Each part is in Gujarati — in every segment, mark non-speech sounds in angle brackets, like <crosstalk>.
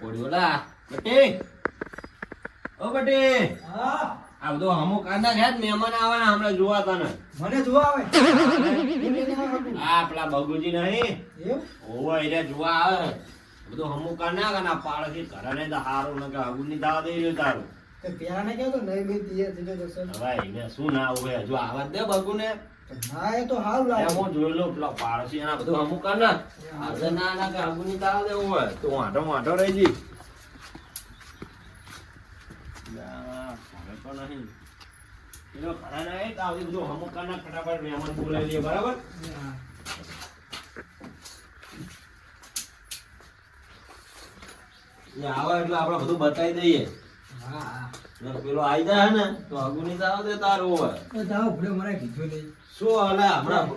પડ્યો લા. બટી ઓ બટી હા. આ બધો અમુક આના છે મહેમાન આવવાના હમણાં જોવા તને મને જોવા આવે. આ પેલા બગુજી નહીં. ઓવા એને જોવા આવે. બધું આ ના કના પાડથી ઘરે તો હારું ન કે હગું ની દાવા દઈ રહ્યો તારું. પેલા ને કેવું તો નહીં ભાઈ દિયે હવે એને શું ના હોય જો આવા દે બગુ ને ના એ તો હાલ લાગે. હું જોયેલો પેલા એના બધું અમુક કર ને. આજે ના ના કે હગું ની દેવું હોય તો વાંઢો વાંઢો રહી જી. ના, નહીં. ના આવે આવી બધું અમુક કર ફટાફટ મહેમાન બોલાવી લઈએ બરાબર? હા. આવે એટલે આપણે બધું બતાવી દઈએ. હા હા. પેલો આઈ જાય ને તો હગુની દાવા દે તારું હોય. તો જાઓ ભલે મને કીધું નહીં. શું હાલે? હમણાં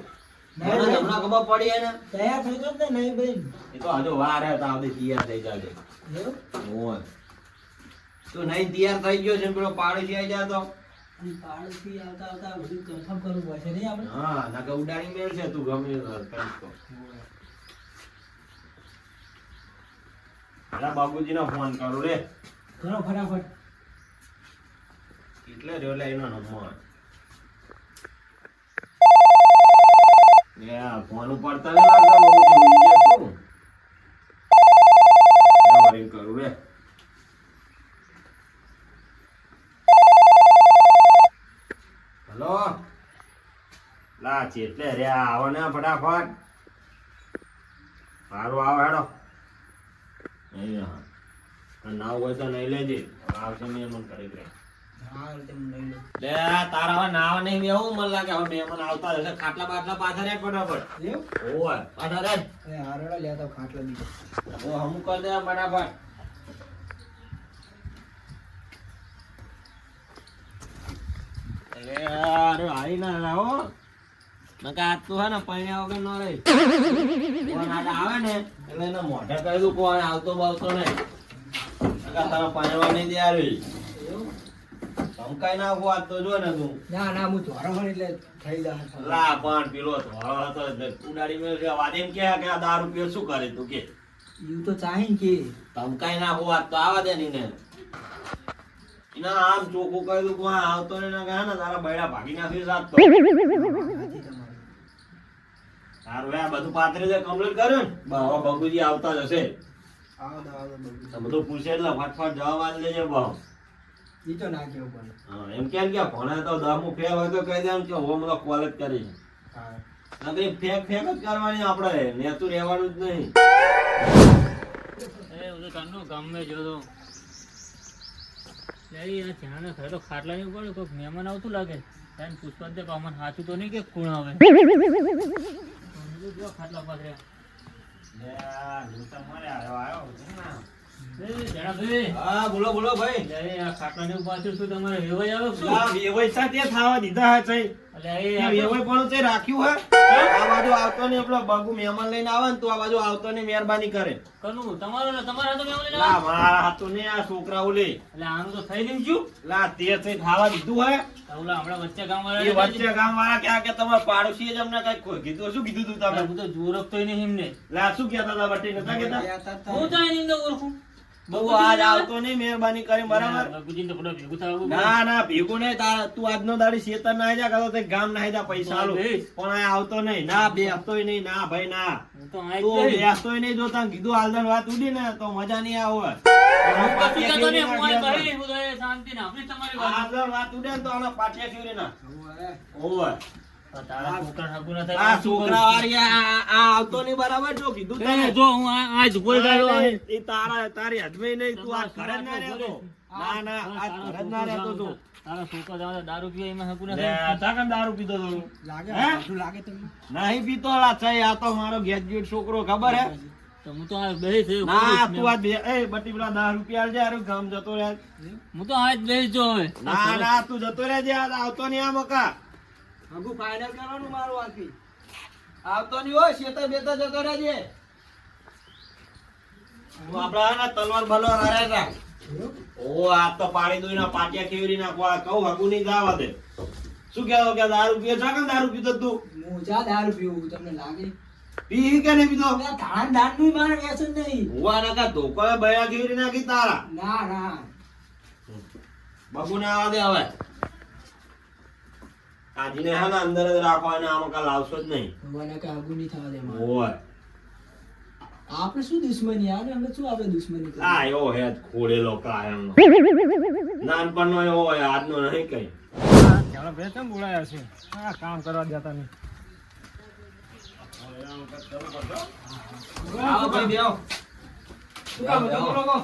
મને હમણાં ખબર પડી હે તૈયાર થઈ જાવ ને નહીં ભાઈ. એ તો હજુ વાર હે તો આવતી તૈયાર થઈ જાજે. તું નહીં તૈયાર થઈ ગયો છે પેલો પાડોશી જાય તો? પાડોશી આવતા આવતા બધું કન્ફર્મ કરવું પડશે નહીં આપણે? હા નકર ઉડાડી મેળ છે તું ગમે તો પેલા બાબુજીનો ફોન કરું રે કરો ફટાફટ. એટલે રહ્યો એનો નંબર એ આ ફોન ઉપાડતા નહીં કરું રે. હલો? લા, ચેટલે રે આવો ને ફટાફટ. સારું આવો હેડો અહીં હા. નાવ હોય તો નહીં લેજે. આવશે મહેમાન કરી દે લે. તારા નાવા નહીં બેહું મને લાગે હવે મહેમાન આવતા હશે ખાટલા બાટલા પાછા રે ફટાફટ. ઓય પાછા રે અરે હારડા લેતા આવો ખાટલો ઓ હમું કરી દે ફટાફટ. અરે અરે હારી ના લાવો નકા આજ હે ને પૈણ્યા વગર ન રહી. કોણ આવે ને એટલે એને મોઢે કહી દઉં કોણ આવતો બાવતો નહીં. નકા તારે પૈણવા નહીં દે આવી એવું ના આવું તો જો ને તું. ના ના હું હોય એટલે થઈ જાય લા પણ પેલો ધોળો હતો ઉડાડી મેં છે. વાત એમ કે કે આ દારૂ પીએ શું કરે તું કે? એવું તો ચાહી કે. ધમકાઈ ના હોવા તો આવા દે ને ના આમ ચોખ્ખું કહી દઉં કોઈ આવતો ને ના ગયા ને તારા બૈડા ભાગી નાખી સાત તો. તારું આ બધું પાત્રી દે કમ્પ્લીટ કર્યું ને? બા હવે બગુજી આવતા જ હશે બધું પૂછે એટલે ફટફટ જવાબ દેજે ભાવ ઈ તો ના કેવું પડે હા એમ કેમ કે ભણે તો દમું ફેર હોય તો કહી દે કે હું તો કોલેજ કરી છે. હા. ફેક ફેક જ કરવાની આપણે નેતું રહેવાનું જ નહીં. એ બધું કાનનું ગામમાં જોતો યાર ધ્યાન ખરે ખાટલા નહીં પડે કોઈક મહેમાન આવતું લાગે. ત્યાં પૂછવા દે અમને સાચું તો નહીં કે કોણ આવે? ખાટલા પાથર્યા? આ છે હા બોલો બોલો ભાઈ. આ ખાટલાની પાછળ શું તમારે વેવાઈ આવે શું? આ વેવાઈ સાથે થવા દીધા હે તઈ. એટલે એ આ આ તો- વેવાઈ પણ તે રાખ્યું હે. આ બાજુ આવતો ને પેલો બગુ મહેમાન લઈને આવે ને તો આ બાજુ આવતો ને મહેરબાની કરે. કનું તમારો ને તમારા હાથે મહેમાન લઈને આવે? મારા હાથો ને આ છોકરાઓ લે. એટલે આનું તો થઈ નહીં લા તે થઈ ખાવા દીધું હે. ઓલા હમણાં વચ્ચે ગામ એ વચ્ચે ગામ વાળા કે તમારા પાડોશી જ અમને કંઈક કોઈ કીધું શું કીધું તું તમે? હું તો નહીં એમને. લા શું કહેતા હતા બટી નતા કહેતા? તા તા. હું તો અહીં ઓળખું. બહુ આજ આવતો નહીં મહેરબાની કરી બરાબર? બાપુજીને તો બધો ભેગું થવું ના ના ભેગું નહીં તારા તું આજનો દાડી શેતર ના જા કાં તે ગામ ના જા પૈસા આલું. ભાઈ. પણ આ આવતો નહીં. ના બેસતોય નહીં ના ભાઈ ના. હું તો બેસતોય નહીં. જો તને કીધું હાલદન વાત ઉડી ને તો મજા નહીં આવે. હું કશું કહેતો નહીં, હું અહીં કહી દઈશ, હું તો એ શાંતિને. આપણી જ તમારી વાત. હાલદન વાત ઉડે ને તો આના પાટિયા ના નહીં બરાબર જો કીધું એ તને. જો હું આ- આ જ ઊભો રહ્યો અહીં. એ તારા તારી હદમે નહીં તું આ ઘરે જ ના રહેતો. ના ના આ ઘરે જ ના રહેતો તું. તારા છોકરા જાણે દારૂ પીવે એમાં હાગું ના લે, થાય. તાકન દારૂ પીતો આ તો મારો ગ્રેજ્યુએટ છોકરો ખબર હે? તો હું તો આ બેહી ના તું આ બે એ બટી પેલા દસ રૂપિયા આલજે હારું ગામ જતો રહે. હું તો આજ જ બેહી હવે. ના ના તું જતો રહેજે આ આવતો નહીં આ મકા. હગું ફાઇનલ કરવાનું મારું આખી. આવતો નહીં હોય શેતર બેતર જતો રહેજે હે તલવાર બલવાર હારે હતા? ઓ આ તો પાડી દોઈ ના પાટિયા કેવરી ના આ કહું હકું નહીં જવા દે. શું કહેતો કે દારૂ પીએ? છે કે દારૂ પીતો તું? હું જા દારૂ પીવું તમને લાગે. પી કે નહીં પીધો આ ધાનનું મારે વ્યસન નહીં. હુવા કા ધોકો બયા કેવી નાખી તારા? ના ના. બગુ આવા દે હવે. કાજીને હે ને અંદર જ રાખો અને આમાં કાલ આવશો જ નહીં. મને કઈ આગુ નહીં થવા દે ઓય આપણે શું દુશ્મની યાર અમે શું આપણે દુશ્મની? આ એવો હે ખોડેલો કાયમ નાનપણનો એવો હોય આજનો નહીં કઈ. ચાલો બે કેમ બોલાયા છે? આ કામ કરવા દેતા નહીં. આવો ભાઈ બેહો. શું કામ કરો બોલો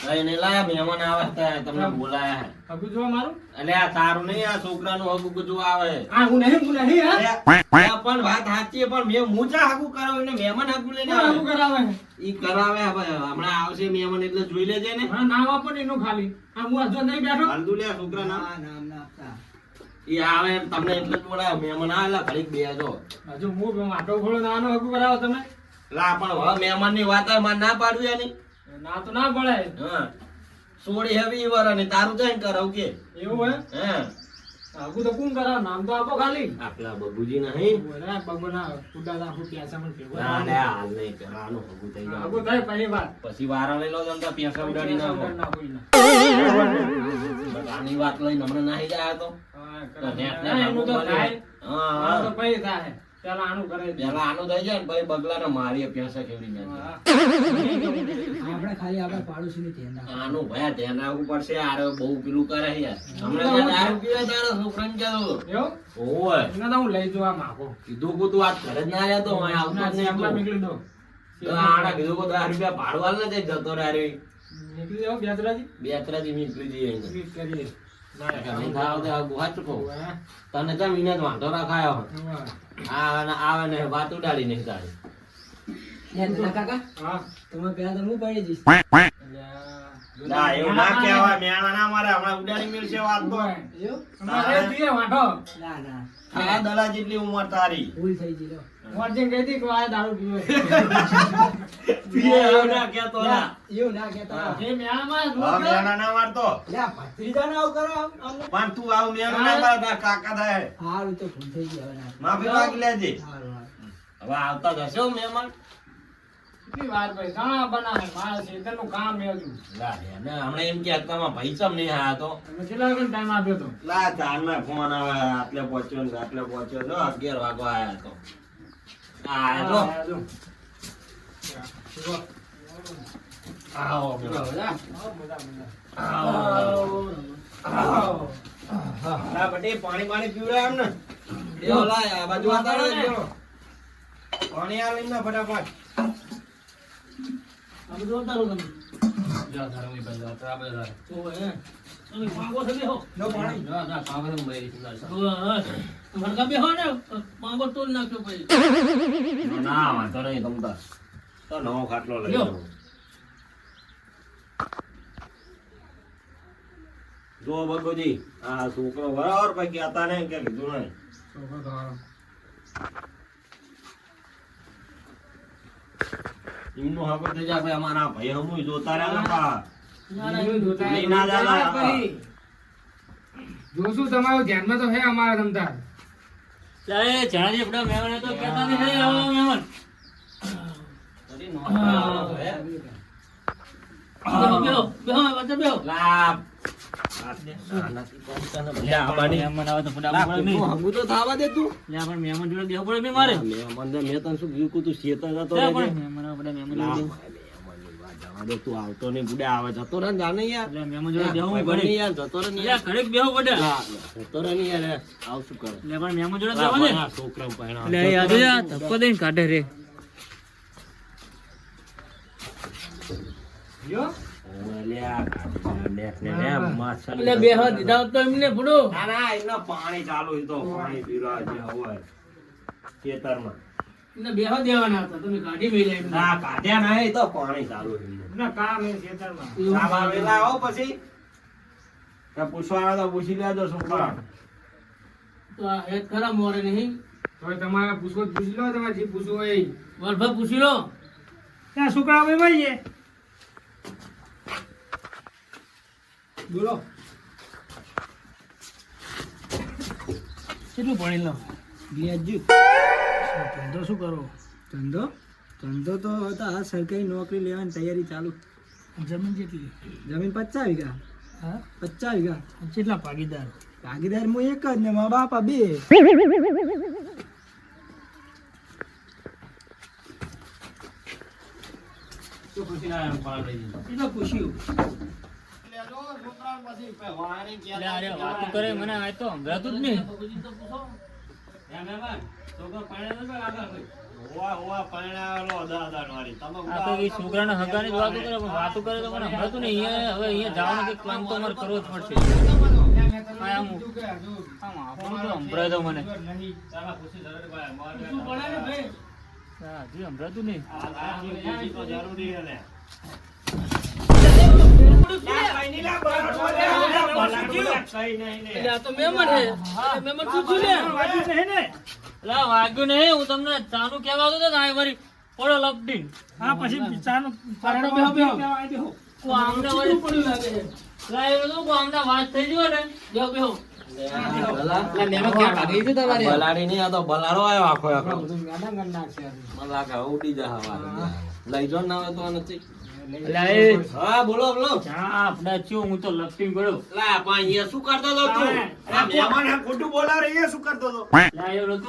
કહો. લાયા મહેમાન આવે ત્યાં તમને બોલાયા મારું? એટલે આ તારું નહીં આ છોકરાનું હગું બધું આવે. આ હું નહીં હું નહીં હા? પણ વાત સાચી પણ મેં હું ચા હગું કરાવું મહેમાન હગું લઈને કોણ કરાવે? ઈ કરાવે હવે હમણાં આવશે મહેમાન એટલે જોઈ લેજે ને. હા નામ આપો ને એનું ખાલી. આ હું હજુ નહીં બેઠો. લે આ છોકરા ના. નામ ના આપતા. ઈ આવે તમને એટલે જ બોલાવે મહેમાન આવેલા ઘડીક બેસો હજુ હું માટો ઘોડો નાનો હગું કરાવો તમે. લા પણ હવે મહેમાનની વાત મારે ના પાડવી એની ના તો ના પડે હા. સોળી હેવી વર અને તારું જઈને કરાવ કે? એવું હે? હે. આગુ તો કોણ કરાવ? નામ તો આપો ખાલી. આપલા બબુજી નહીં બોલા બગોના ફૂટા દાખું પ્યાસા મને ભેગો ના ના હાલ નહીં કરાનો હગું થઈ ગયો. આગુ થાય પહેલી વાત. પછી વારા લઈ લો તો પ્યાસા ઉડાડી બસ આની વાત લઈને હમણાં નાહી જાય તો. હા તો નેટ ના, એનું તો થાય. હા તો હા પછી થાય. પેલા આનું કરે પેલા આનું થઈ જાય ને પછી બગલાને મારીએ પૈસા કેવડી નાખીએ. આપણે ખાલી આપણે પાડોશીને ધ્યાન આનું ભયા ધ્યાન રાખવું પડશે આરે બહુ પેલું કરે યાર હમણાં ત્યાં દારૂ પીવે તારા છોકરાને કહેવું ઓય એને તો હું લઈ જવા માંગુ. કીધું કે તું આજ ઘરે જ ના તો હોય આવતો જ નહીં નીકળી દો. તો કીધું કો દસ રૂપિયા ભાડું આલ ને જતો રે. નીકળી બે બેસરાજી? બે ત્રણ નીકળી જઈએ નીકળી કરીએ. નહીં થાવ તો આ ગુહા ચૂકો. તને મીને જ વાંધો રાખાયો. આવે ને આવે ને વાત ઉડાડી નહીં તારી કાકા હા. તમે પેલા તો હું પડી જઈશ ના એવું ના કહેવાય મેણા ના મારે હમણાં ઉડાડી મેળશે વાત તો એવું? અમારે એ જોઈએ વાંઢો. ના ના દલા જેટલી ઉંમર તારી ભૂલ થઈ ગઈ લો. કહી દી કે આ દારૂ પીવે. પીએ એવું ના કહેતો ના ના, એવું ના કહેતા. જે હા, રોજ મેણા ના મારતો લ્યા, ભત્રીજા ના કરો. પણ તું આવ મેણા ના માર તારા કાકા થાય હારું તો ભૂલ થઈ ગઈ હવે ના. માફી માંગી લેજે. હવે આવતા જશો મહેમાન. કેટલી વાર ભાઈ ઘણા બનાવે. મારે ખેતરનું કામ હજુ લા એને હમણાં એમ કે અત્યારમાં ભાઈ ચમ નહીં આયા તો. કેટલા વાગે ટાઈમ આપ્યો તો? લા ચારમાં ફોન આવે આટલે પહોંચ્યો ને આટલે પહોંચ્યો તો અગિયાર વાગવા આયા તો. પાણી પાણી પીવડાય એમ ને લાય આ બાજુ. પાણી આ લઈને ફટાફટ આમ બધું ઉતારો તમે. જા ધરમી ભાઈ તો આપણે જા તો હે. જા તો ને ના તો બગોજી આ છોકરો બરાબર પછી કહેતા નહીં કે કીધું નહીં. એમનું હવે થઈ જાય અમારા ભાઈ હમુય જોતા રહ્યા જોશું તમારું ધ્યાનમાં તો હે અમારા જણાજી આપણા મહેમાન તો કહેતા નહીં હે આવો જોડે બેહવું પડે મારે મહેમાન. મેં તને શું કીધું તું રહેજે. પણ મહેમાન લા, દે, તું આવતો નહીં બુડે આવે જતો રહે જાને યાર. એટલે જોડે બેહવું પડે યાર જતો રહે યાર. ઘડીક બેહવું પડે જતો રહે યાર આવ શું કરે? લે પણ મહેમાન જોડે લા, ને. છોકરા પહેણા. એટલે યાદ છે ધક્કો દઈને કાઢે રે. એટલે બેહો દીધા તો એમને પડો ના ના એમના પાણી ચાલુ તો પાણી પીવા જે હોય ખેતરમાં. એમને બેહો દેવાના હતા તમે કાઢી મેલ્યા એમને. ના કાઢ્યા નહીં તો પાણી ચાલુ. ના કામ એ ખેતરમાં. સાબા વેલા આવો પછી કે પૂછવાના તો પૂછી લેજો શું કરો તો આ હેત ખરા મોરે નહીં. તો તમારે પૂછવો પૂછી લો તમારે જે પૂછવું હોય એ. વલભા પૂછી લો. ત્યાં છોકરા ભાઈ મળીએ બોલો. કેટલું ભણી લો ધંધો શું કરો? ધંધો? ધંધો તો હતા આ સરકારી નોકરી લેવાની તૈયારી ચાલુ. જમીન કેટલી જમીન પચાસ વીઘા. હા? પચાસ વીઘા. કેટલા ભાગીદાર? ભાગીદાર હું એક જ ને મા બાપા બે. કેટલા પૂછ્યું એટલે અરે વાતો કરે મને આ તો સંભળાતું જ નહીં. આ તો એ છોકરાના વાતો કરે પણ વાતો કરે તો મને સંભળાતું નહીં અહીંયા હવે અહીંયા જવાનો કંઈક પ્લાન તો અમારે કરવો જ પડશે સંભળાય તો મને હજી સંભળાતું નહીં એટલે આ તો મહેમાન એટલે વાગ્યું નહીં હું તમને ચાનું કહેવા આવતો આ મારી પડો લપડી. હા પછી ચાનો પારણો બેહો. બેહો હું આમને વળી પડ્યું લાગે છે. લાય તો હું આમને વાત થઈ ગયો ને. બેહો બેહો. બલાડી નહીં આ તો બલાડો આવ્યો આખો લઈ જો ના હોય તો નથી હા બોલો બોલો. ચા આપડા હું તો લપટી પડ્યો. લા પણ શું કરતો તો? તું આ મહેમાન ખોટું બોલાવે શું કરતો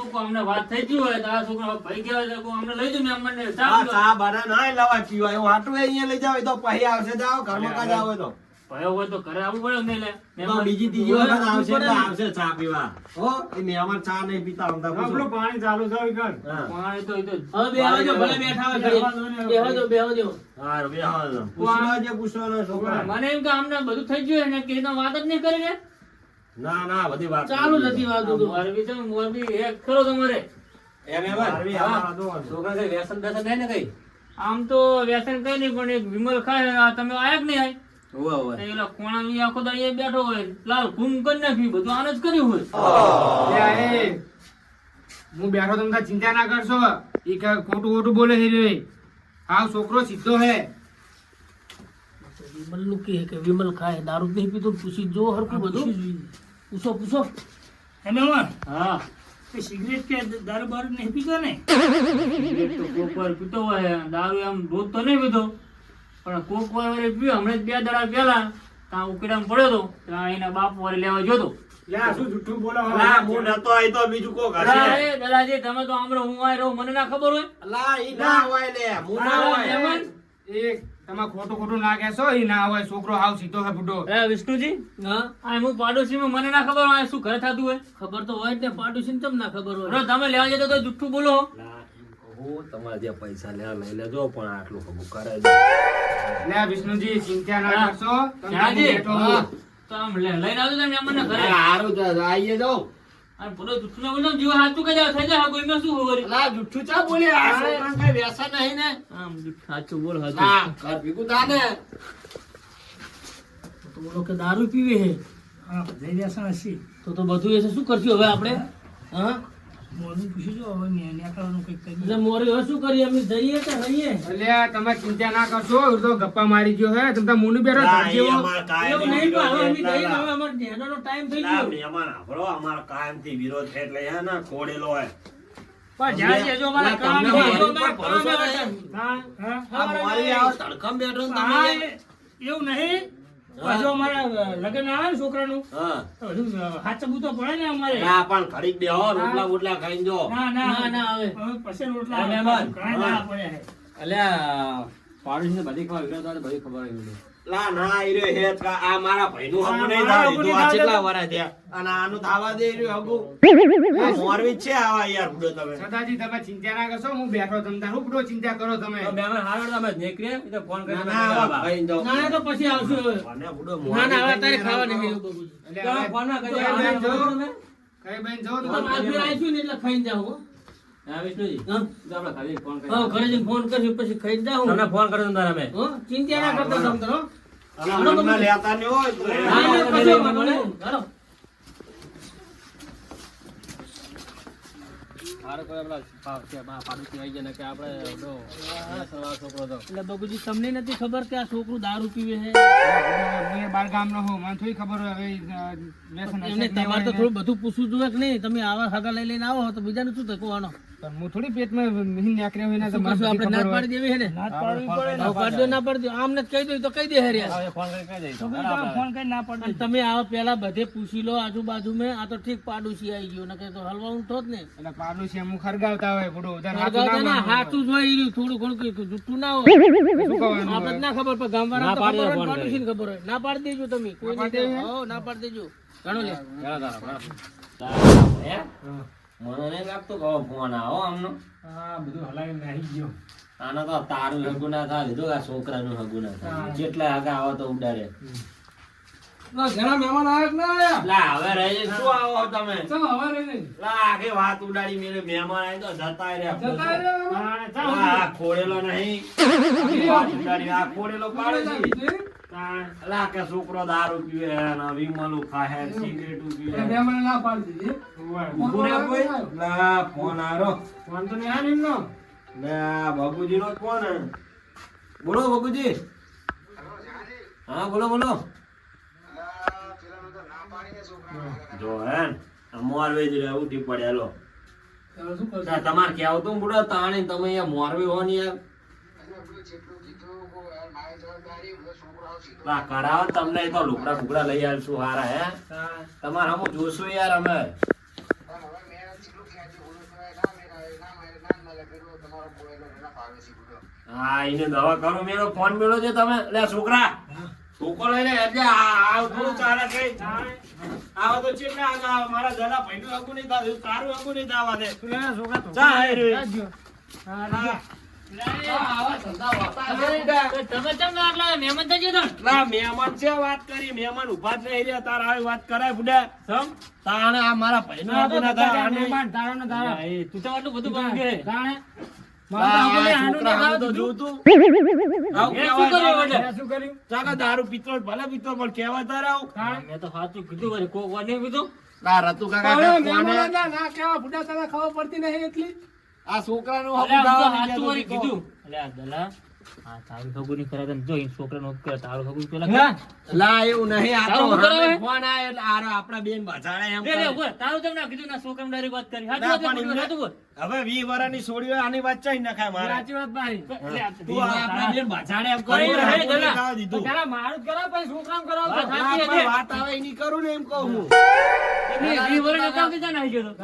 કે અમને વાત થઈ ગઈ હોય તારા આ છોકરા ભાઈ ગયા હોય તો અમને લઈ જજો મેં અમને ચા બના ના લવા પીવા એવું હાટું અહીંયા લઈ જાવ તો પછી આવશે જાવ ઘરમાં કા જાવ તો. ભયો હોય તો ઘરે આવવું પડે ને એટલે બીજી ત્રીજી વખત આવશે એટલે આવશે ચા પીવા. હો એ મહેમાન ચા નહીં પીતા ਹੁੰਦਾ પૂછો. પાણી ચાલુ થયું કર હા. પાણી તો તો હવે બેહો જો ભલે બેઠા હોય બેહો જો બેહો જો હાર બે હા પૂછવા જે પૂછવાનો છોકરા. મને એમ કે આમને બધું થઈ ગયું ને કે એના વાત જ નહીં કરી ને. ના ના બધી વાત ચાલુ નથી વાત તો. મોરબી તો મોરબી એક ખરો તમારે. એમ એમ જ? હા. છોકરા કઈ વ્યસન બેસન નહીં ને કઈ? આમ તો વ્યસન કઈ નહીં પણ એક વિમલ ખાય તમે આયા કે નહીં આય? બેઠો હોય લાલ ઘૂમ કરી નાખ્યું બધું આને જ કર્યું હોય. એ, હું બેઠો તમને ચિંતા ના કરશો. ઈ કે ખોટું ખોટું બોલે છે રે. હા છોકરો સીધો હે. વિમલનું કે કે વિમલ ખાય દારૂ નહીં પીતો પૂછી જો હરકું બધું. પૂછો પૂછો હે મહેમાન હા. તે સિગરેટ કે દારૂ બારૂ નહીં પીતો ને? પીતો હોય દારૂ એમ રોજ તો નહીં પીતો. પણ કોક વાર પીયો હમણાં બે દાડા પહેલા ત્યાં ઉકેડામાં પડ્યો તો ત્યાં એના બાપ વારે લેવા જોતો લે આ શું જુઠ્ઠું બોલો લા હું નતો આઈ તો બીજું કોક હશે. એ દલાજી તમે તો આમરો હું આય રહું મને ના ખબર હોય? લા ઈ ના હોય લે હું ના હોય. મહેમાન. તમે ખોટું ખોટું ના કહેશો ના હોય છોકરો હાવ સીધો હે બુડો. વિષ્ણુજી હા? આ હું પાડોશીમાં મને ના ખબર હોય શું ઘરે થતું હોય? ખબર તો હોય ને પાડોશી ચમ ના ખબર હોય? તમે લેવા જતો તો જુઠ્ઠું બોલો તમારે જે પૈસા લેવા લઈ લેજો પણ આટલું ખબર કરે છે. લે વિષ્ણુજી ચિંતા ના હા. કરશો. હા. હો. તો આમ લે- લઈને આવજો તમે અમને ઘરે. સારું તો આવીએ જાઓ અને પૂરો જુઠ્ઠું ના બોલો જીવ હાચું કહી જાવ થઈ જાય કોઈમાં શું હોય? વળી? લા જુઠ્ઠું ચા બોલે? આ કઈ વ્યસન નહીં ને? આમ જુઠ્ઠું હાચું બોલ હાચું. ના ઘર ભીગું થા ને. તો બોલો કે દારૂ પીવે હે. હા જઈ વ્યસન હશે. તો તો બધું એ શું કરશું હવે આપણે? હા? મોરનું પૂછી જો હવે નીકળવાનું કંઈક કરીએ એટલે મોરી હવે શું કરીએ? અમે જઈએ કે રહીએ? એટલે તમે ચિંતા ના કરશો તો ગપ્પા મારી ગયો હે. તમે મોનું બેઠો લા, ઘર ઈ જેવો. અમાર કાયમી એવું નહીં પણ હવે અમે જઈએ હવે અમારે નેનાનો ટાઈમ થઈ ગયો. મહેમાન આપણો અમારો કાયમથી વિરોધ છે એટલે હે ને અમારા અમારા હા, એવું નહીં. પાછો અમારા લગ્ન આવે ને છોકરાનું હા. તો બધું પડે ને અમારે. ના પણ ઘડીક બેહો રોટલા બોટલા ખાઈ જો. ના ના. ના, ના, હવે. પછી રોટલા ઘણા દાડા પડ્યા છે. લા ના એ રહ્યો હે કા- આ મારા ભાઈનું હગું હા, નહીં થાય. આ કેટલા વરસ થયા. અને આનું થાવા દે રહ્યો હગુ. <laughs> આ મોરબી છે આવા યાર બુડો તમે. સદાજી તમે ચિંતા ના કરશો હું બેઠો તમે તાર બુડો ચિંતા કરો તમે. તો બેમન હાવડ તમે નેકરે તો ફોન કરી ના ના તો પછી આવશું મને બુડો ના ના હવે તારે ખાવા નહીં તો ફોન ના બેન જો. તમે. કઈ બેન જો તો તમે આજે આવીશું ને એટલે ખાઈને જાઓ હો. હા? હા, ઘરે જઈને ફોન કરશું પછી ખાઈને જાઓ હો? ચિંતા ના કરતા તમે તો, હો? આના લેતા નહીં હોય તો એ ના, ના, કશો વાંધો નહીં. હાલો. તમને નથી ખબર કે આ છોકરું દારૂ પીવે છે બાર ગામ નો હું મને થોડી ખબર હવે તમારે તો થોડું બધું પૂછવું જોઈએ કે નહીં તમે આવા સગા લઈ લઈને આવો તો બીજાને શું તકવાનો પણ હું થોડી પેટમાં મિહિન નાખ્યા હોય તો શું આપણે બધી પાડી દેવી હે ને? નાદ પાડવી પડે. ને. હવે ના પાડી દો આમને કહી દો તો કહી દે હરિયા ફોન કરી કહી દઈશ. ફોન કરીને ના પાડી તમે આવો પેલા બધે પૂછી લો આજુબાજુ મેં આ તો ઠીક પાડોશી આવી ગયો. નકર તો હલવાનું થોત ને. એટલે પાડોશી અમુક ખરગાવતા હોય ઉધાર હાથું ના ના જ હોય ઈ રહ્યું, થોડું ઘણું જુઠ્ઠું ના હોય. આપણે ના ખબર પણ ગામવાળા ના ખબર હોય ફોન પાડોશીને ખબર હોય. ના પાડી દેજો તમે. કોઈ ના પાડી હો? ના પાડી દેજો. ઘણું લે? મને નહીં લાગતું કે ફોન આવો આમનો. હા બધું હલાવી નાખી ગયો. આના તો તારું હગું ના થાય લીધું આ છોકરાનું હગું ના થાય. જેટલા હગા આવો તો ઉડાડે. ઘણા મહેમાન આવ્યા ના આયા લા હવે રહી શું આવો તમે? ચાલો હવે રહી લા આખી વાત ઉડાડી મેરે મહેમાન આવી તો જતા રહ્યા. જતા રહ્યા આ ખોડેલો નહીં. ઉડાડી આ ખોડેલો પાડે છે. લા કે છોકરો દારૂ પીવે ને વિમલું ખાહે સિગરેટું ફોન આરો ફોન તો ફોન બોલો બાબુજી હા, બોલો બોલો. જો હે મોરવે જ ઉઠી પડ્યા તમારે કેવું તું બુડો તાણી તમે અહીંયા મોરવે હો ને લા કરાવો તમને તો લુકડા ફુગડા લઈ આવશું હારા હે? તમારે હમું જોશું યાર અમે. હા એને દવા કરો મેળો ફોન મેળો છે તમે. લે છોકરા છોકરો લઈને એટલે આ આ થોડું ચાલે કઈ. આવ તો છે આવે? મારા દાદા ભાઈનું આગું નહીં થાતું, તારું આગું નહીં થવા દે છોકરા મહેમાન છો? વાત કરી મહેમાન ઊભા જ નહીં રહ્યા તારા આવી વાત કરાય બુડા તાણે આ મારા મહેમાન, તારો ને તારો. તું તો આટલું બધું કામ કે. તાણે. દારૂ પીતો ભલે પીતો પણ કેવા તારે મેં તો સાચું કીધું નહીં કીધું. ના રતુ કાકા કોને? ના તને ખબર પડતી નહીં એટલી આ છોકરાનું હગું કીધું. અલ્યા, દલા, આ તારું નહીં જો એ છોકરાનું કરે, તારું હગું પેલા લા એવું નહીં આ તો તારું શું કરાવે? હામે ફોન આયો એટલે આરો આપણા બેન બચાડે એમ લે, લે, કરે. તારું કેમ કીધું ના વાત કરી ના. હવે વરાની આની વાત ચાઈ નખાય મારે સાચી વાત ભાઈ. તું આપણા બેન બચાડે એમ કરી કરીને દલા. મારું કરાવ, કરાવ. વાત સાચી વાત આવે એની કરું ને એમ કહું હું કામ ગયો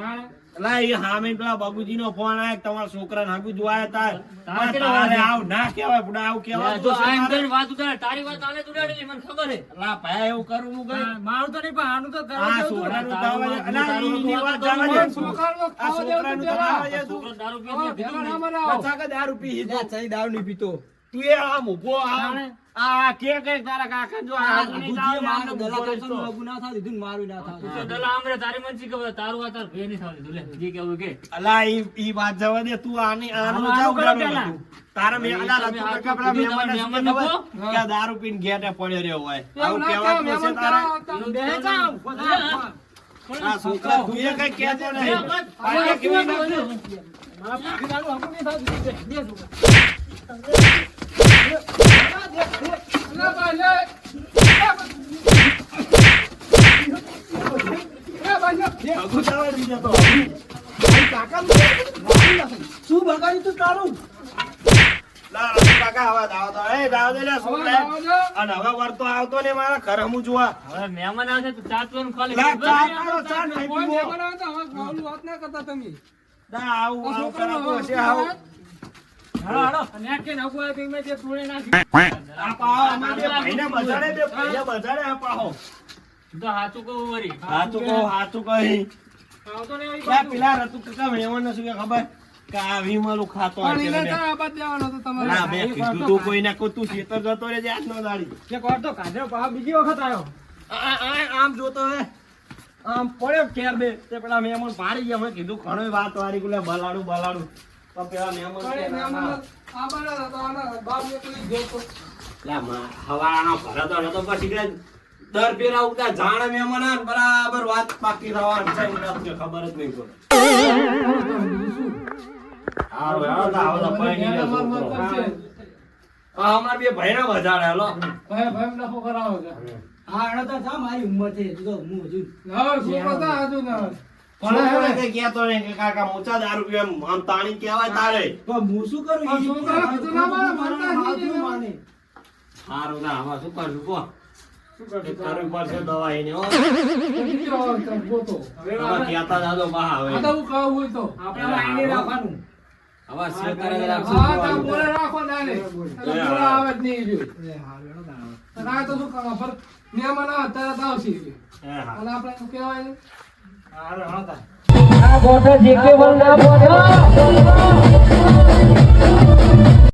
તો. એ હામે પેલા બાબુજી નો ફોન આયો તમારા છોકરાને હાગુ જોવાયા તા તારે આવું ના કહેવાય બુડા આવું કહેવાય જો આ કરીને વાત ઉતારે, તારી વાત આને જ મને ખબર છે. લા ભાઈ એવું કરું હું કઈ મારું તો નહીં પણ આનું તો કરવા આ છોકરાનું દાવા અલા, તારું વાત કરું જવા. દે. છોકરાનું ખાવા છોકરાનું તું દે તું. છોકરો દારૂ પીએ હા, તો ભેગા ના નહીં. દારૂ પી લે, ચાઈ દારૂ નહીં પીતો તું એ આમ ઊભો આમ આ કે કે તારા કાકા જો આ ગુજ્જી દાવ, મારે દલા બોલે કાકાનું તો. હગું ના થાય, દીધું ને મારું ના થાય. તું દલા આમરે તારી મનસી ખબર, તારું વાત તાર નહીં થવા દીધું. લે, જે કહેવું કે. અલા ઈ ઈ વાત જવા દે તું આની આનું આનું જા કરો ઉડાડો પેલા. તારા મેં અલા રતુ આ કાકા પેલા શું મહેમાન ખબર? કે આ દારૂ પીને ઘેટે પડ્યો રહ્યો હોય આવું ના હશે મહેમાન તારે? બે બધા. આ છોકરા તું એ કઈ કહેતો નહીં. પાછા કેવી નાખજો. મારા પાકીદારનું હગું નહીં થતું. દે છોકરા. લે, ભાઈ, લે. લે, ભાઈ, લે. હગું જવા દીધો તો. શું બગાડ્યું તું તારું આવતો ને મહેમાન આવશે તો ચા પીવાનું ખાલી પેલા કે કે ને. મેં કીધું તું ખેતર જતો રે આજ નો દાડી. પાછો બીજી વખત આવ્યો. આમ જોતો હે આમ પડ્યો ખેર બે, તે પેલા મહેમાન પાડી ગયા મેં કીધું ઘણો વાત વાળી બલાડું બલાડું ના, ના. દર ફેરા જાણે મહેમાન બરાબર વાત પાકી છે ખબર જ નહીં અમાર બે ભાઈના બજાડે હેલો. ભાઈ ભાઈ નફો કરાવો છે. હા એને તો મારી ઉંમર છે તો હું હજુ. મહેમાન અત્યારે આવશે અને આપણે શું કહેવાય? આ ગોઠા જીકે બોલ ના બોલ.